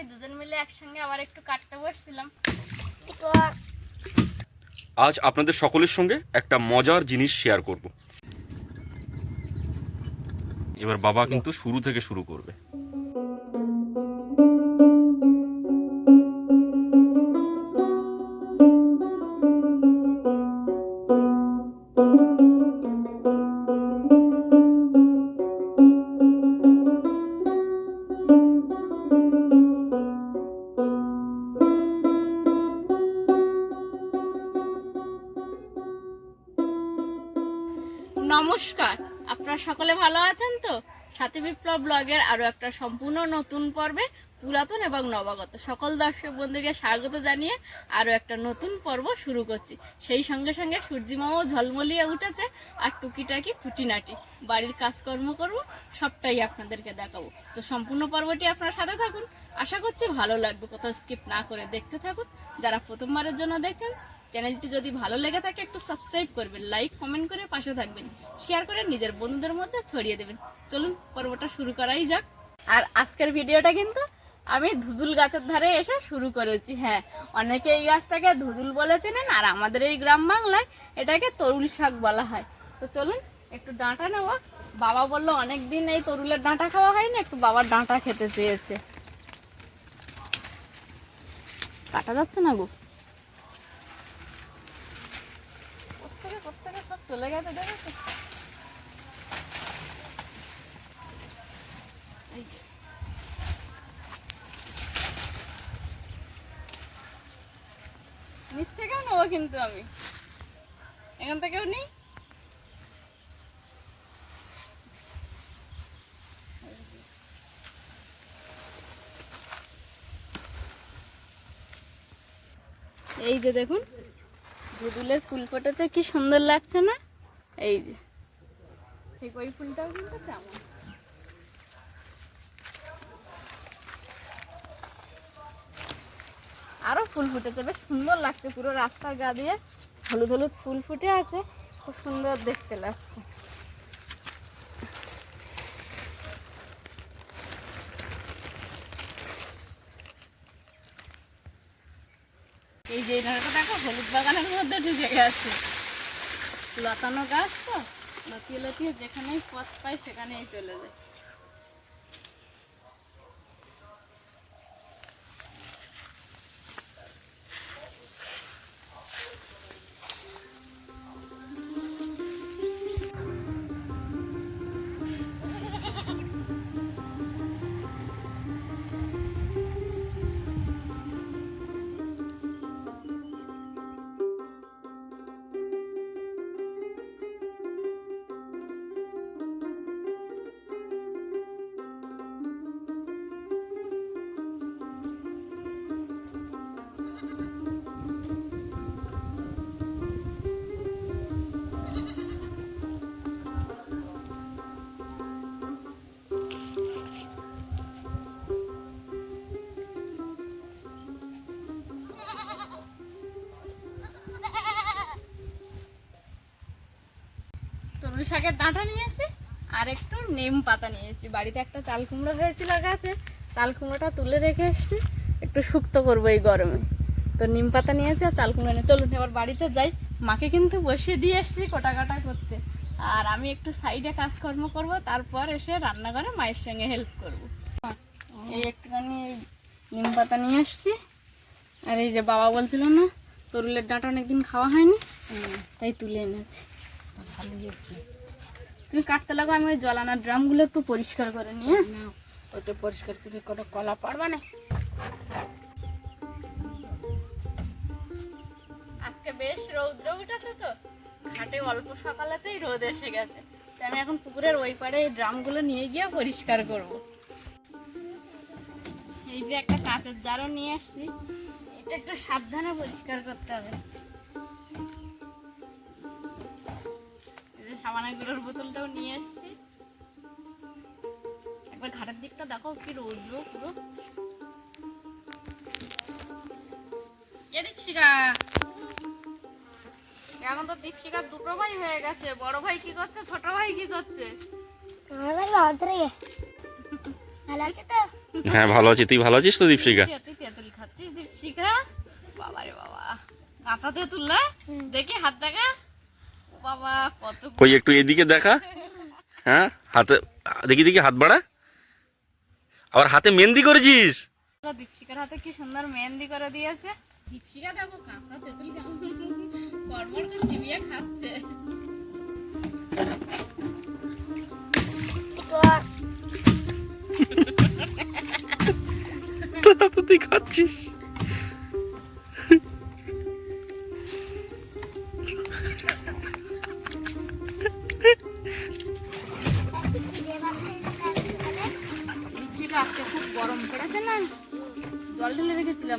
আমি দুজন মিলে একসঙ্গে আবার একটু কাটতে বসছিলাম। আজ আপনাদের সকলের সঙ্গে একটা মজার জিনিস শেয়ার করব। এবার বাবা কিন্তু শুরু থেকে শুরু করবে। সাথী বিপ্লব ব্লগের আরও একটা সম্পূর্ণ নতুন পর্বে পুরাতন এবং নবাগত সকল দর্শক বন্ধুকে স্বাগত জানিয়ে আরও একটা নতুন পর্ব শুরু করছি। সেই সঙ্গে সঙ্গে সূর্যিমামাও ঝলমলিয়ে উঠেছে আর টুকিটাকি খুঁটিনাটি। বাড়ির কাজকর্ম করব, সবটাই আপনাদেরকে দেখাবো। তো সম্পূর্ণ পর্বটি আপনার সাথে থাকুন। আশা করছি ভালো লাগবে, কোথাও স্কিপ না করে দেখতে থাকুন। যারা প্রথমবারের জন্য দেখছেন চ্যানেলটি যদি ভালো লেগে থাকে, একটু সাবস্ক্রাইব করবেন লাইক কমেন্ট করে পাশে থাকবেন। শেয়ার করে নিজের বন্ধুদের মধ্যে ছড়িয়ে দেবেন। চলুন, পর্বটা শুরু করাই যাক। আর আজকের ভিডিওটা কিন্তু আমি ধুদুল গাছের ধারে এসে শুরু করেছি। হ্যাঁ অনেকে এই গাছটাকে ধুদুল বলে চেনেন, আর আমাদের এই গ্রাম বাংলায় এটাকে তরুল শাক বলা হয়। তো চলুন, একটু ডাঁটা নেব বাবা বলল অনেক দিন এই তরুলের ডাঁটা খাওয়া হয়নি, একটু বাবার ডাঁটা খেতে চেয়েছে। কাটা যাচ্ছে না গো? চলে গেছে দেখেছ? নিচ থেকেও নেব কিন্তু আমি। এখান থেকেও নিই এই যে দেখুন ধুদুলের ফুল ফোটাতে কি সুন্দর লাগছে না? এই যে। ঠিক, ওই ফুলটাও কিন্তু তেমন। আরও ফুল ফুটেছে, বেশ সুন্দর লাগছে পুরো রাস্তার গা দিয়ে। হলুদ হলুদ ফুল ফুটে আছে, খুব সুন্দর দেখতে লাগছে। যে ধারটা দেখো হলুদ বাগানের মধ্যে ঢুকে গেছে। লতানো গাছ তো? লতিয়ে লতিয়ে যেখানেই পথ পায় সেখানেই চলে যায়। শাকের ডাঁটা নিয়েছি আর একটু নিম পাতা নিয়েছি। বাড়িতে একটা চাল কুমড়ো হয়েছিল গাছে চাল কুমড়োটা তুলে রেখে এসেছি। একটু শুক্ত করব এই গরমে। তো নিম পাতা নিয়েছি আর চাল কুমড়ো নিয়ে চলুন এবার বাড়িতে যাই। মাকে কিন্তু বসিয়ে দিয়ে এসেছি কোটা কাটা করতে। আর আমি একটু সাইডে কাজকর্ম করব তারপর এসে রান্নাঘরে মায়ের সঙ্গে হেল্প করব। এই একটুখানি নিম পাতা নিয়ে এসেছি। আর এই যে বাবা বলছিল না তরুলের ডাঁটা অনেকদিন খাওয়া হয়নি। তাই তুলে এনেছি। ভালো তুমি কাটতে লাগো, আমি ওই জলানার ড্রামগুলো একটু পরিষ্কার করে নিয়ে না ওটা পরিষ্কার করে করে কলা পারবা না। আজকে বেশ রৌদ্র উঠেছে তো, ঘাটে অল্প সকালেতেই রোদ এসে গেছে। তাই আমি এখন পুকুরের ওই পাড়ে এই ড্রামগুলো নিয়ে গিয়ে পরিষ্কার করব। এই যে একটা কাঁচের জারও নিয়ে আসছি, এটা একটু সাবধানে পরিষ্কার করতে হবে। সাবানের গুঁড়োর বোতলটাও নিয়ে আসছি। একবার ঘাটের দিকটা দেখো কি রৌদ্র পুরো দীপশিকা এখন তো দীপশিকার দুটো ভাই হয়ে গেছে। বড় ভাই কি করছে ছোট ভাই কি করছে? ভালো আছে তো? হ্যাঁ ভালো আছি। তুই ভালো আছিস তো দীপশিকা তুই তেঁতুল খাচ্ছিস দীপশিকা বাবারে বাবা। কাঁচা তেঁতুল না? দেখি হাত দেখা। বাবা কই একটু এদিকে দেখা? হ্যাঁ হাতে দেখি দেখি হাত বাড়া। আবার হাতে মেহেন্দি করেছিস? দীপশিকার হাতে কি সুন্দর মেহেন্দি করে দিয়েছে? দীপশিকা দেখো কাঁচা তেঁতুল কর্মর করে চিবিয়ে খাচ্ছে। তুই খাচ্ছিস।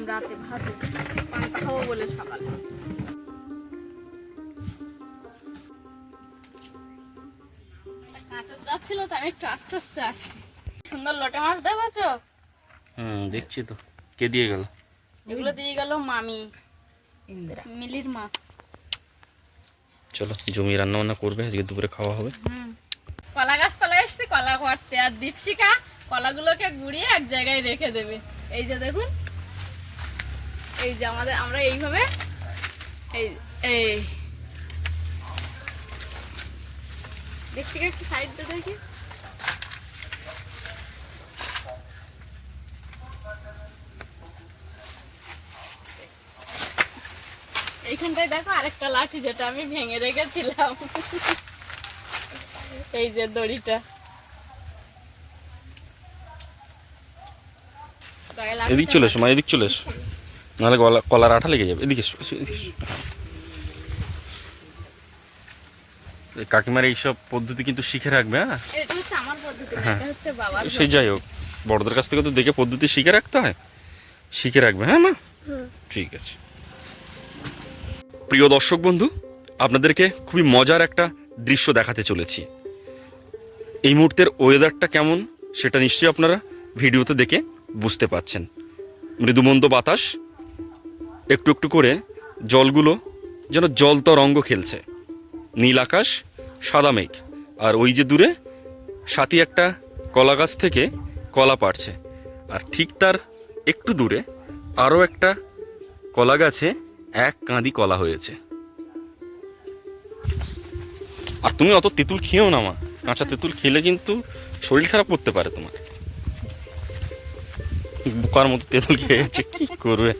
রেখেছিলাম রাতে ভাতে পান্তা খাব বলে সকালে। কাঁচা যাচ্ছিল তো আমি একটু আস্তে আস্তে আসছি। সুন্দর লোটে মাছ দেখেছ? হুম দেখছি তো। কে দিয়ে গেল? এগুলো দিয়ে গেল মামি। ইন্দিরা। মিলির মা। চলো জমি রান্না বান্না করবে আজকে দুপুরে খাওয়া হবে। কলা গাছ তলায় এসছে কলা কাটতে। আর দীপশিকা কলাগুলোকে গুড়িয়ে এক জায়গায় রেখে দেবে। এই যে দেখুন এই যে আমাদের আমরা এইভাবে এই এই। দীপশিকা একটু সাইড দেখি। এইখানটায় দেখো আরেকটা লাঠি যেটা আমি ভেঙে রেখেছিলাম। এই যে দড়িটা। এদিক চলে এসো মা এদিক চলে এসো। নাহলে গলা কলার আঠা লেগে যাবে। এদিকে কাকিমার এইসব পদ্ধতি কিন্তু শিখে রাখবে হ্যাঁ? হ্যাঁ। সে যাই হোক বড়দের কাছ থেকে তো দেখে পদ্ধতি শিখে রাখতে হয়। শিখে রাখবে হ্যাঁ মা? ঠিক আছে। প্রিয় দর্শক বন্ধু আপনাদেরকে খুবই মজার একটা দৃশ্য দেখাতে চলেছি। এই মুহূর্তের ওয়েদারটা কেমন সেটা নিশ্চয়ই আপনারা ভিডিওতে দেখে বুঝতে পাচ্ছেন মৃদুমন্দ বাতাস একটু একটু করে জলগুলো যেন জল তরঙ্গ খেলছে। নীল আকাশ, সাদা মেঘ, আর ওই যে দূরে সাথী একটা কলা গাছ থেকে কলা পাড়ছে। আর ঠিক তার একটু দূরে আরও একটা কলা গাছে এক কাঁদি কলা হয়েছে। আর তুমি অত তেঁতুল খেয়েও না মা। কাঁচা তেঁতুল খেলে কিন্তু শরীর খারাপ করতে পারে তোমার। বোকার মতো তেঁতুল খেয়ে গেছে কি করবে?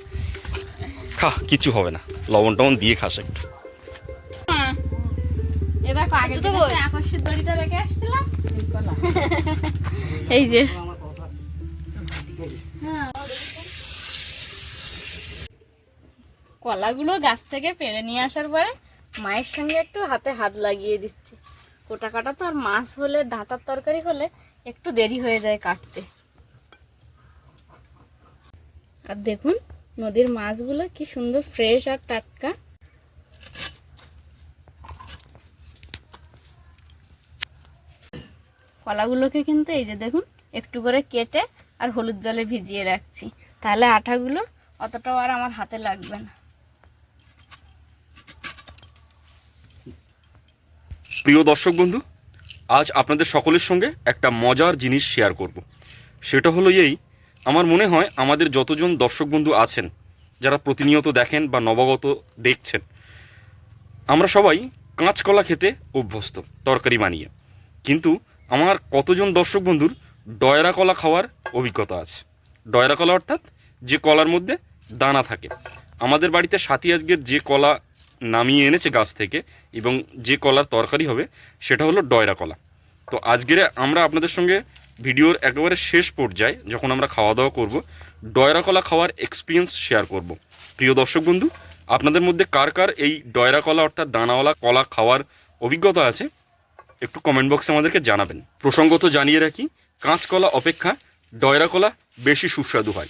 খা কিছু হবে না। লবণ টবণ দিয়ে খাস একটু। হ্যাঁ। এ দেখো আগে দড়িটা রেখে আসছিলাম। এই যে। হ্যাঁ। কলাগুলো গাছ থেকে পেরে নিয়ে আসার পরে মায়ের সঙ্গে একটু হাতে হাত লাগিয়ে দিচ্ছি। কোটা কাটা তো আর মাছ হলে ডাঁটার তরকারি হলে একটু দেরি হয়ে যায় কাটতে। আর দেখুন নদীর মাছগুলো কি সুন্দর ফ্রেশ আর টাটকা। কলাগুলোকে কিন্তু এই যে দেখুন, একটু করে কেটে আর হলুদ জলে ভিজিয়ে রাখছি। তাহলে আঠাগুলো অতটাও আর আমার হাতে লাগবে না। প্রিয় দর্শক বন্ধু, আজ আপনাদের সকলের সঙ্গে একটা মজার জিনিস শেয়ার করব। সেটা হলো এই আমার মনে হয় আমাদের যতজন দর্শক বন্ধু আছেন, যারা প্রতিনিয়ত দেখেন বা নবাগত দেখছেন, আমরা সবাই কাঁচকলা খেতে অভ্যস্ত, তরকারি বানিয়ে। কিন্তু আমার কতজন দর্শক বন্ধুর ডয়রা কলা খাওয়ার অভিজ্ঞতা আছে। ডয়রা কলা অর্থাৎ যে কলার মধ্যে দানা থাকে। আমাদের বাড়িতে সাথী আজকের যে কলা নামিয়ে এনেছে গাছ থেকে এবং যে কলার তরকারি হবে, সেটা হলো ডয়রা কলা। তো আজকের আমরা আপনাদের সঙ্গে ভিডিওর একেবারে শেষ পর্যায়ে যখন আমরা খাওয়া দাওয়া করব ডয়রা কলা খাওয়ার এক্সপিরিয়েন্স শেয়ার করব। প্রিয় দর্শক বন্ধু, আপনাদের মধ্যে কার কার এই ডয়রা কলা অর্থাৎ দানাওয়ালা কলা খাওয়ার অভিজ্ঞতা আছে, একটু কমেন্ট বক্সে আমাদেরকে জানাবেন। প্রসঙ্গত জানিয়ে রাখি, কাঁচকলা অপেক্ষা ডয়রা কলা বেশি সুস্বাদু হয়।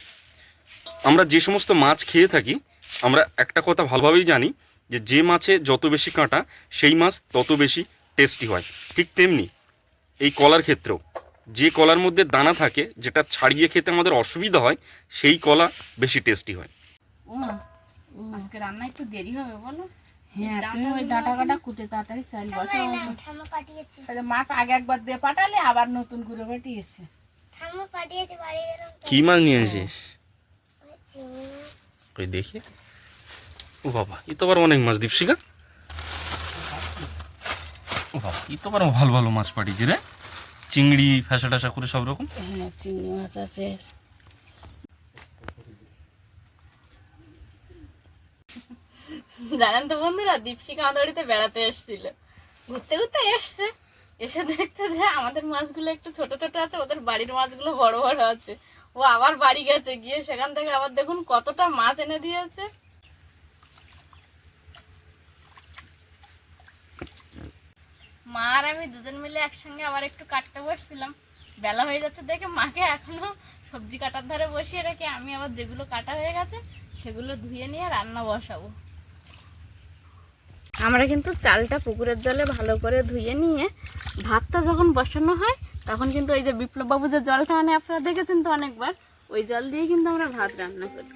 আমরা যে সমস্ত মাছ খেয়ে থাকি, আমরা একটা কথা ভালোভাবেই জানি যে যে মাছে যত বেশি কাঁটা, সেই মাছ তত বেশি টেস্টি হয়। ঠিক তেমনি এই কলার ক্ষেত্রেও। যে কলার মধ্যে দানা থাকে যেটা ছাড়িয়ে খেতে আমাদের অসুবিধা হয় সেই কলা বেশি টেস্টি হয়। ও আজকে রান্না একটু দেরি হবে বলো? হ্যাঁ তুমি ওই গুলো কাটা কুটে তাড়াতাড়ি চাল বসাও তাহলে মাছ আগে একবার দিয়ে পাঠালে আবার নতুন করে পাঠিয়েছে কি মাছ নিয়ে আসিস? ওই দেখি। ও বাবা ই তো আবার অনেক মাছ দীপশিকা ও বাবা ই তো আবার ভালো ভালো মাছ পাঠিয়েছি রে। চিংড়ি ফ্যাসা ট্যাসা করে সব রকম? হ্যাঁ চিংড়ি মাছ আছে। জানেন তো বন্ধুরা দীপশিকা আমাদের বেড়াতে এসেছিল। ঘুরতে ঘুরতে এসছে। এসে দেখছে যে আমাদের মাছগুলো একটু ছোট ছোট আছে, ওদের বাড়ির মাছগুলো বড় বড় আছে। ও আবার বাড়ি গেছে, গিয়ে সেখান থেকে আবার দেখুন কতটা মাছ এনে দিয়েছে। মা আর আমি দুজন মিলে একসঙ্গে আবার একটু কাটতে বসছিলাম। বেলা হয়ে যাচ্ছে দেখে মাকে এখনও সবজি কাটার ধারে বসিয়ে রেখে আমি আবার যেগুলো কাটা হয়ে গেছে সেগুলো ধুয়ে নিয়ে রান্না বসাবো। আমরা কিন্তু চালটা পুকুরের জলে ভালো করে ধুয়ে নিয়ে ভাতটা যখন বসানো হয়, তখন কিন্তু ওই যে বিপ্লববাবু যে জলটা আনে, আপনারা দেখেছেন তো অনেকবার, ওই জল দিয়ে কিন্তু আমরা ভাত রান্না করি।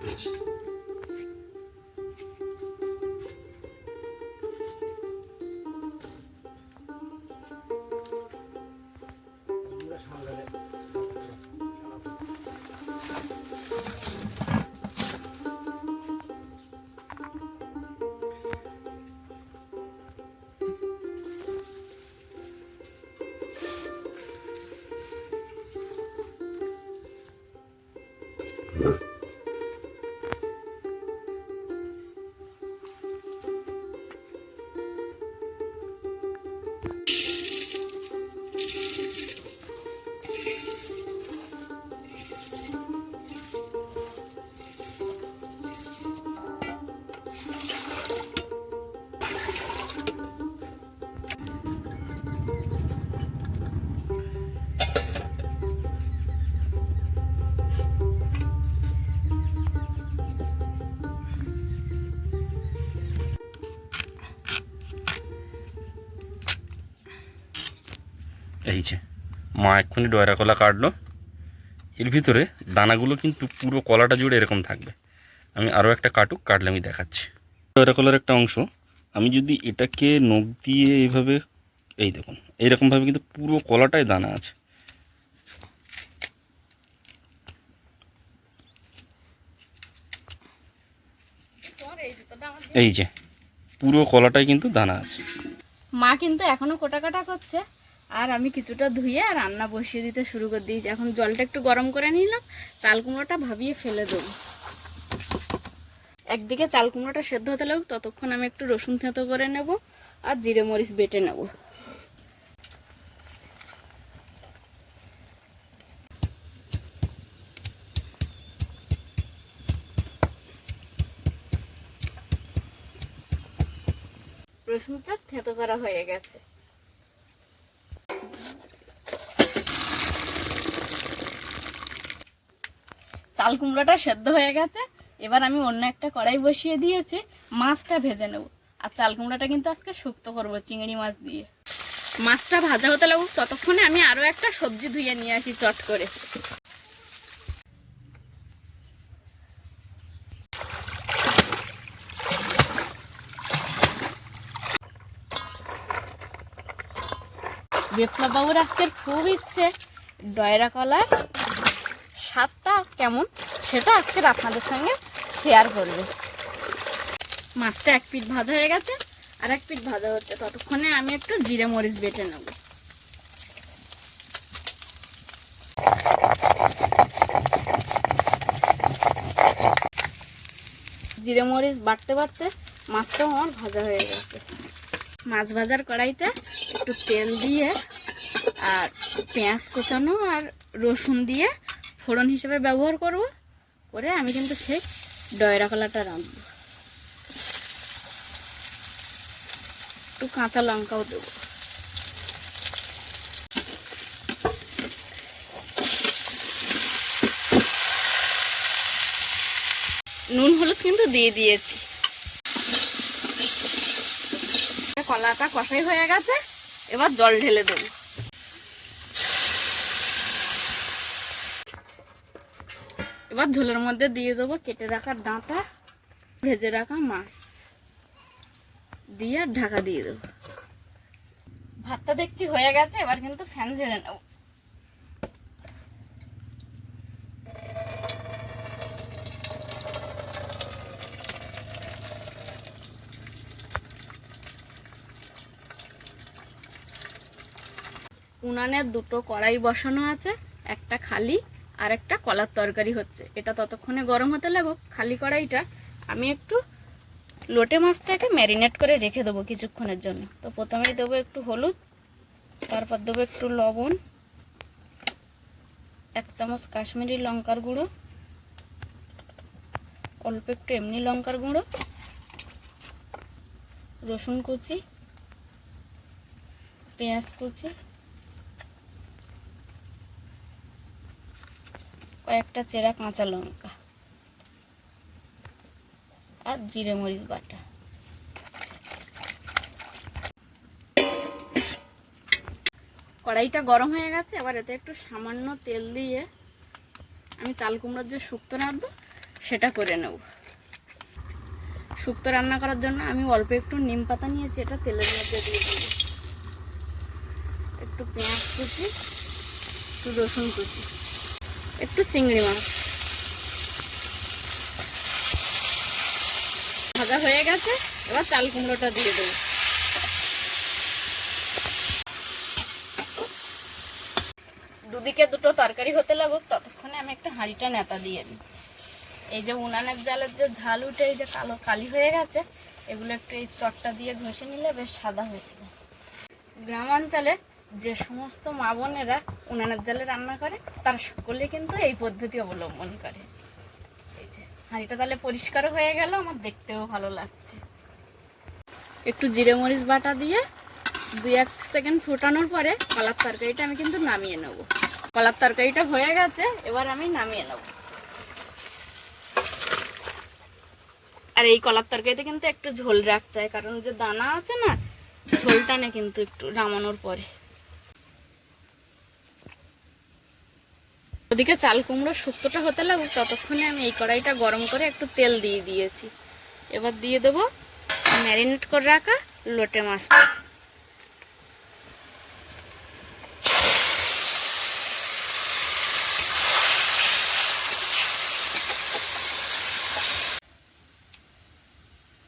finished. মা এক্ষুনি ডয়রা কলা কাটলো। এর ভিতরে দানাগুলো কিন্তু পুরো কলাটা জুড়ে এরকম থাকবে। আমি আরও একটা কাটুক, কাটলে আমি দেখাচ্ছি। ডয়রা কলার একটা অংশ, আমি যদি এটাকে নখ দিয়ে এইভাবে, এই দেখুন, এইরকমভাবে কিন্তু পুরো কলাটাই দানা আছে। এই যে, পুরো কলাটাই কিন্তু দানা আছে। মা কিন্তু এখনও কোটা কাটা করছে। আর আমি কিছুটা ধুয়ে আর রান্না বসিয়ে দিতে শুরু করে দিয়েছি। এখন জলটা একটু গরম করে নিলাম, চাল কুমড়োটা ভাবিয়ে ফেলে দেবো। একদিকে চাল কুমড়োটা সেদ্ধ হতে লাগুক, ততক্ষণ আমি একটু রসুন থেঁতো করে নেব আর জিরে মরিচ বেটে নেব। রসুনটা থেঁতো করা হয়ে গেছে। চাল কুমড়োটা সেদ্ধ হয়ে গেছে। এবার আমি অন্য একটা কড়াই বসিয়ে দিয়েছি, মাছটা ভেজে নেব। আর চাল কুমড়োটা কিন্তু আজকে শুক্ত করব চিংড়ি মাছ দিয়ে। মাছটা ভাজা হতে লাগুক ততক্ষণে আমি আরও একটা সবজি ধুয়ে নিয়ে আসি চট করে। বিপ্লব বাবুর আজকের খুব ইচ্ছে ডয়রা কলার স্বাদটা কেমন সেটা আজকের আপনাদের সঙ্গে শেয়ার করবে। মাছটা এক পিঠ ভাজা হয়ে গেছে, আর এক পিঠ ভাজা হচ্ছে। ততক্ষণে আমি একটু জিরে মরিচ বেটে নেব। জিরে মরিচ বাড়তে বাড়তে মাছটাও আমার ভাজা হয়ে গেছে। মাছ ভাজার কড়াইতে একটু তেল দিয়ে আর পেঁয়াজ কোচানো আর রসুন দিয়ে ফোড়ন হিসেবে ব্যবহার করব। করে আমি কিন্তু সেই ডয়রা কলাটা রাঁধবো। একটু কাঁচা লঙ্কাও দেবো। নুন হলুদ কিন্তু দিয়ে দিয়েছি। কলাটা কষাই হয়ে গেছে। এবার জল ঢেলে দেবো। এবার ঝোলের মধ্যে দিয়ে দেবো কেটে রাখা ডাঁটা, ভেজে রাখা মাছ। দিয়ে ঢাকা দিয়ে দেবো। ভাতটা দেখছি হয়ে গেছে, এবার কিন্তু ফ্যান ঝেড়ে নেব। উনানের দুটো কড়াই বসানো আছে, একটা খালি। আর একটা কলার তরকারি হচ্ছে। এটা ততক্ষণে গরম হতে লাগুক, খালি কড়াইটা আমি একটু লোটে মাছটাকে ম্যারিনেট করে রেখে দেবো কিছুক্ষণের জন্য। তো প্রথমেই দেবো একটু হলুদ, তারপর দেবো একটু লবণ, এক চামচ কাশ্মীরি লঙ্কার গুঁড়ো, অল্প একটু এমনি লঙ্কার গুঁড়ো, রসুন কুচি, পেঁয়াজ কুচি কয়েকটা চেরা কাঁচা লঙ্কা আর জিরে মরিচ বাটা। কড়াইটা গরম হয়ে গেছে, এবার এতে একটু সামান্য তেল দিয়ে আমি চাল কুমড়োর যে শুক্তো রাখব সেটা করে নেব। শুক্তো রান্না করার জন্য আমি অল্প একটু নিম পাতা নিয়েছি, এটা তেলের মধ্যে দিয়ে দেবো। একটু পেঁয়াজ কুচি, একটু রসুন কুচি। একটু চিংড়ি মাছ। ভাজা হয়ে গেছে, এবার চাল কুমড়োটা দিয়ে দেবো। দুদিকে দুটো তরকারি হতে লাগুক, ততক্ষণে আমি একটা হাঁড়িটা নেতা দিয়ে দিই। এই যে উনানের জালের যে ঝাল উঠে, এই যে কালো কালি হয়ে গেছে, এগুলো একটু এই চটটা দিয়ে ঘষে নিলে বেশ সাদা হয়ে যাবে। গ্রামাঞ্চলে যে সমস্ত মা বোনেরা উনানের জালে রান্না করে, তারা সকলে কিন্তু এই পদ্ধতি অবলম্বন করে। হাঁড়িটা তাহলে পরিষ্কারও হয়ে গেল, আমার দেখতেও ভালো লাগছে। একটু জিরে মরিচ বাটা দিয়ে দুই এক সেকেন্ড ফোটানোর পরে কলার তরকারিটা আমি কিন্তু নামিয়ে নেব। কলার তরকারিটা হয়ে গেছে, এবার আমি নামিয়ে নেব। আর এই কলার তরকারিতে কিন্তু একটু ঝোল রাখতে হয়, কারণ যে দানা আছে না, ঝোলটা না কিন্তু একটু নামানোর পরে। ওদিকে চাল কুমড়ো শুক্তোটা হতে লাগুক, ততক্ষণে আমি এই কড়াইটা গরম করে একটু তেল দিয়ে দিয়েছি। এবার দিয়ে দেবো ম্যারিনেট করে রাখা লোটে মাছটা।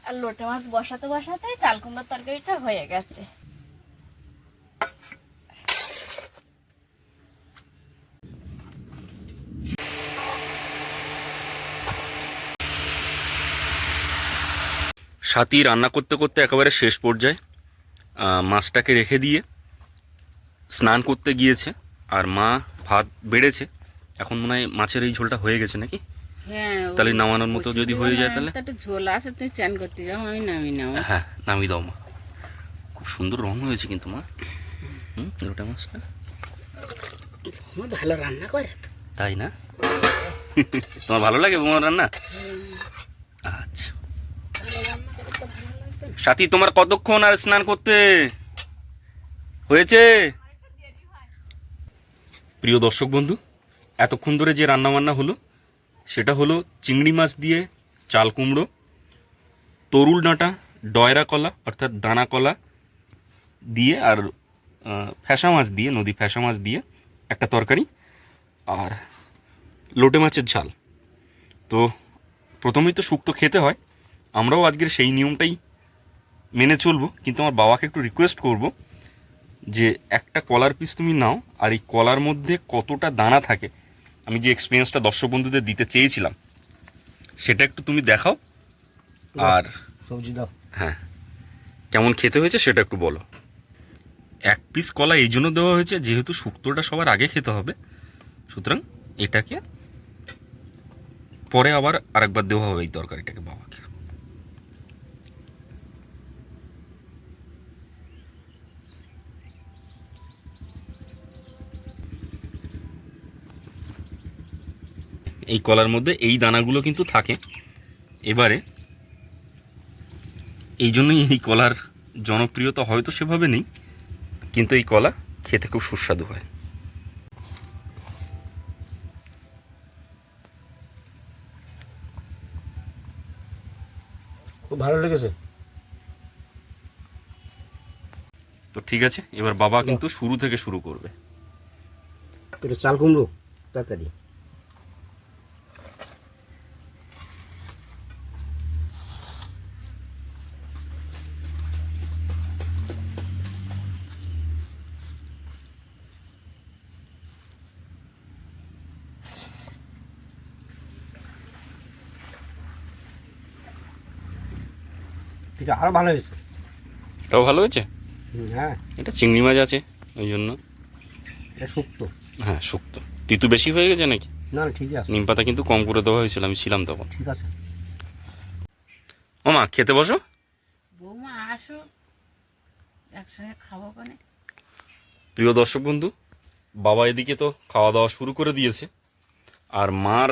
আর লোটে মাছ বসাতে বসাতে চাল কুমড়োর তরকারিটা হয়ে গেছে। সাথী রান্না করতে করতে একেবারে শেষ পর্যায়ে মাছটাকে রেখে দিয়ে স্নান করতে গিয়েছে আর মা ভাত বেড়েছে। এখন মনে হয় মাছের এই ঝোলটা হয়ে গেছে নাকি? হ্যাঁ তাহলে নামানোর মতো যদি হয়ে যায় তাহলে? একটা ঝোল আছে তুই চান করতে যাও আমি নামি নাও হ্যাঁ নামিয়ে দাও মা। খুব সুন্দর রং হয়েছে কিন্তু মা। হুম লোটা মাছটা। ভালো রান্না করে তাই না? তোমার ভালো লাগে বোমার রান্না? আচ্ছা। সাথী, তোমার কতক্ষণ আর স্নান করতে? হয়েছে? প্রিয় দর্শক বন্ধু, এতক্ষণ ধরে যে রান্নাবান্না হলো, সেটা হলো চিংড়ি মাছ দিয়ে চাল কুমড়ো, তরুল ডাঁটা, ডয়রা কলা, অর্থাৎ দানা কলা দিয়ে আর ফ্যাসা মাছ দিয়ে, নদী ফ্যাসা মাছ দিয়ে একটা তরকারি আর লোটে মাছের ঝাল। তো প্রথমেই তো শুক্তো খেতে হয় আমরাও আজকের সেই নিয়মটাই মেনে চলবো কিন্তু আমার বাবাকে একটু রিকোয়েস্ট করব যে একটা কলার পিস তুমি নাও আর এই কলার মধ্যে কতটা দানা থাকে। আমি যে এক্সপিরিয়েন্সটা দর্শক বন্ধুদের দিতে চেয়েছিলাম সেটা একটু তুমি দেখাও আর সবজি দাও। হ্যাঁ কেমন খেতে হয়েছে সেটা একটু বলো। এক পিস কলা এই জন্য দেওয়া হয়েছে যেহেতু শুক্তোটা সবার আগে খেতে হবে সুতরাং এটাকে পরে আবার আরেকবার দেওয়া হবে এই তরকারিটাকে বাবাকে। এই কলার মধ্যে এই দানাগুলো কিন্তু থাকে। এবারে এই জন্যই এই কলার জনপ্রিয়তা হয়তো সেভাবে নেই কিন্তু এই কলা খেতে খুব সুস্বাদু হয়। খুব ভালো লেগেছে। তো ঠিক আছে এবার বাবা কিন্তু শুরু থেকে শুরু করবে। এটা চাল কুমড়ো তরকারি। এটা আরও ভালো হয়েছে। এটাও ভালো হয়েছে? হ্যাঁ। এটা চিংড়ি মাছ আছে ওই জন্য। এটা শুক্তো। হ্যাঁ শুক্তো। তিতু বেশি হয়ে গেছে নাকি? না ঠিকই আছে। নিম পাতা কিন্তু কম করে দেওয়া হয়েছিল আমি ছিলাম তখন। ঠিক আছে। ও মা খেতে বসো। বৌমা আসো। একসঙ্গে খাব কোনে প্রিয় দর্শক বন্ধু বাবা এদিকে তো খাওয়া দাওয়া শুরু করে দিয়েছে। আর মার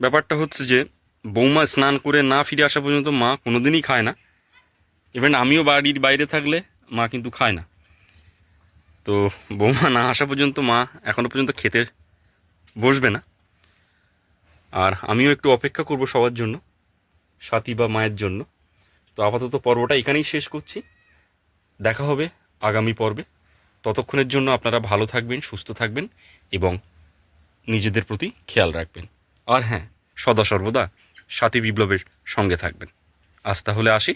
ব্যাপারটা হচ্ছে যে বৌমা স্নান করে না ফিরে আসা পর্যন্ত মা কোনোদিনই খায় না। ইভেন আমিও বাড়ির বাইরে থাকলে মা কিন্তু খায় না। তো বৌমা না আসা পর্যন্ত মা এখনও পর্যন্ত খেতে বসবে না। আর আমিও একটু অপেক্ষা করব সবার জন্য, সাথী বা মায়ের জন্য। তো আপাতত পর্বটা এখানেই শেষ করছি। দেখা হবে আগামী পর্বে। ততক্ষণের জন্য আপনারা ভালো থাকবেন, সুস্থ থাকবেন এবং নিজেদের প্রতি খেয়াল রাখবেন। আর হ্যাঁ সদা সর্বদা সাথী বিপ্লবের সঙ্গে থাকবেন। আজ তাহলে আসি।